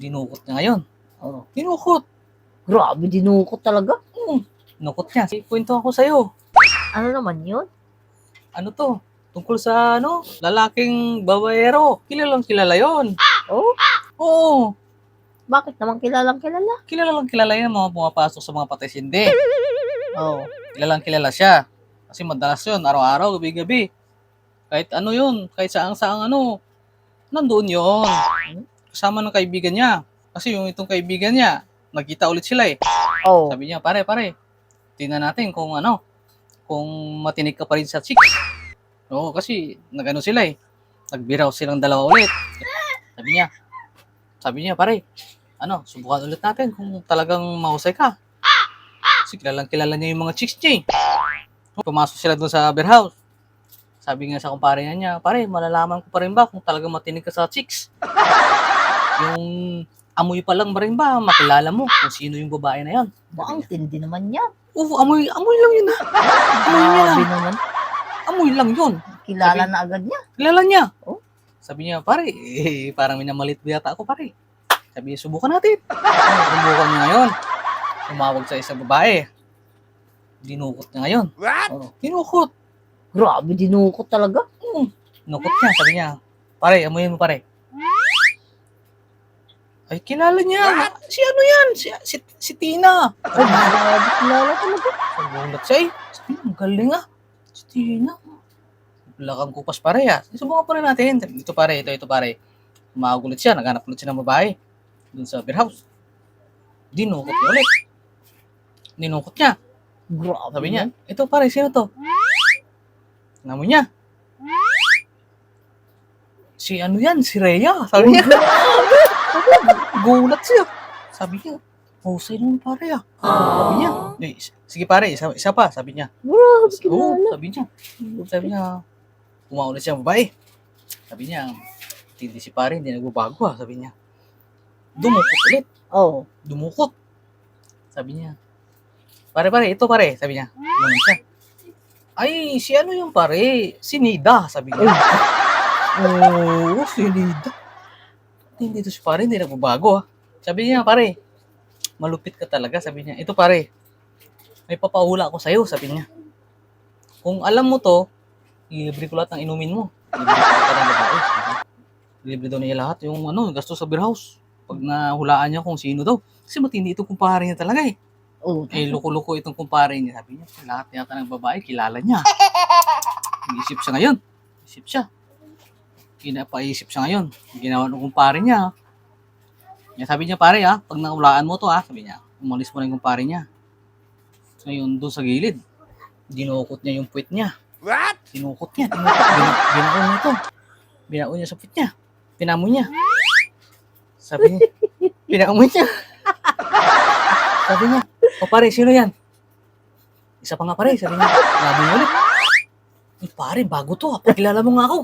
Dinukot niya ngayon. Oh. Dinukot. Grabe, dinukot talaga. Hmm. Dinukot niya. Kwento ako sa'yo. Ano naman yun? Ano to? Tungkol sa ano? Lalaking babaero. Kilalang kilala yon. Oh, Oo. bakit naman kilalang kilala? Kilalang kilala yan mga pumapasok sa mga patay sindi. Oh. Kilalang kilala siya. Kasi madalas yun, araw-araw, gabi-gabi. Kahit ano yun, kahit saang-saang ano, nandoon yun. Kasama ng kaibigan niya. Kasi yung itong kaibigan niya, nagkita ulit sila eh. Oh. Sabi niya, pare, pare, tingnan natin kung ano, kung matinig ka pa rin sa chicks. Oo, kasi nagano sila eh. Nagbiraw silang dalawa ulit. Sabi niya, sabi niya, pare, ano, subukan ulit natin kung talagang mahusay ka. Kasi kilalang kilala niya yung mga chicks niya eh. Pumasok sila doon sa beer house. Sabi nga sa kumpare niya niya, pare, malalaman ko pa rin ba kung talagang matinig ka sa chicks? Yung amoy pa lang ba rin ba, makilala mo kung sino yung babae na yon? Ba, ang tindi naman yan. Oo, amoy, amoy lang yun ha. Amoy niya Grabe lang. naman. Amoy lang yun. Kilala Sabi- na agad niya. Kilala niya. Oh. Sabi niya, pare, eh, parang minamalit ba yata ako, pare. Sabi niya, subukan natin. Subukan niya ngayon. Tumawag sa isang babae. Dinukot niya ngayon. Oh. Dinukot. Grabe, dinukot talaga. Dinukot niya. Sabi niya, pare, amoyin mo, pare. Ay, kilala niya. Si ano yan? Si, si, si Tina. Ay, grabe, kilala talaga. Nagulat siya eh. Sabi ang galing ah. Si Tina. Lakang kupas pare ah. Subukan pa rin natin. Ito pare, ito, ito pare. Umagulit siya, naghanap ulit siya ng babae. Dun sa beer house. Dinukot niya ulit. Dinukot niya. Grabe Sabi niya, ito pare, sino to? Namoy niya. Si ano yan? Si Rhea. Sabi niya. Gulat siya. Sabi niya, husay naman pare ah. Sabi niya, "Eh, sige pare, isa, isa pa. Sabi niya, Oo, kilala. sabi niya. Sabi niya, umaulit siya babae. Sabi niya, hindi si pare, hindi nagbabago ah. Sabi niya, dumukot ulit. Oh. Dumukot. Sabi niya, pare pare, ito pare. Sabi niya, ano siya? Ay, si ano yung pare? Si Nida, sabi niya. Oo, si Nida. Hindi to si pare, hindi nagbabago ah. Sabi niya, pare, malupit ka talaga. Sabi niya, ito pare, may papahula ako sa'yo, sabi niya. Kung alam mo to, ilibre ko lahat ng inumin mo. Libre ko ng babae. Libre daw niya lahat yung ano, gasto sa beer house. Pag nahulaan niya kung sino daw. Kasi matindi itong kumpare niya talaga eh. Oh. Eh, loko-loko itong kumpare niya. Sabi niya, lahat yata ng babae, kilala niya. Isip siya ngayon. Isip siya. Kinapaisip siya ngayon. Ginawa ng kumpare niya. Kaya sabi niya, pare ha, pag nakulaan mo to ha, sabi niya, umalis mo na yung kumpare niya. Ngayon, doon sa gilid, dinukot niya yung puwit niya. What? Dinukot niya, dinukot. Bina, binaon niya to. Binaon niya sa puwit niya. Pinamo niya. Sabi niya, pinamo niya. sabi niya, o pare, sino yan? Isa pa nga pare, sabi niya, labi niya ulit. Eh, pare, bago to ha. Pakilala mo nga ako.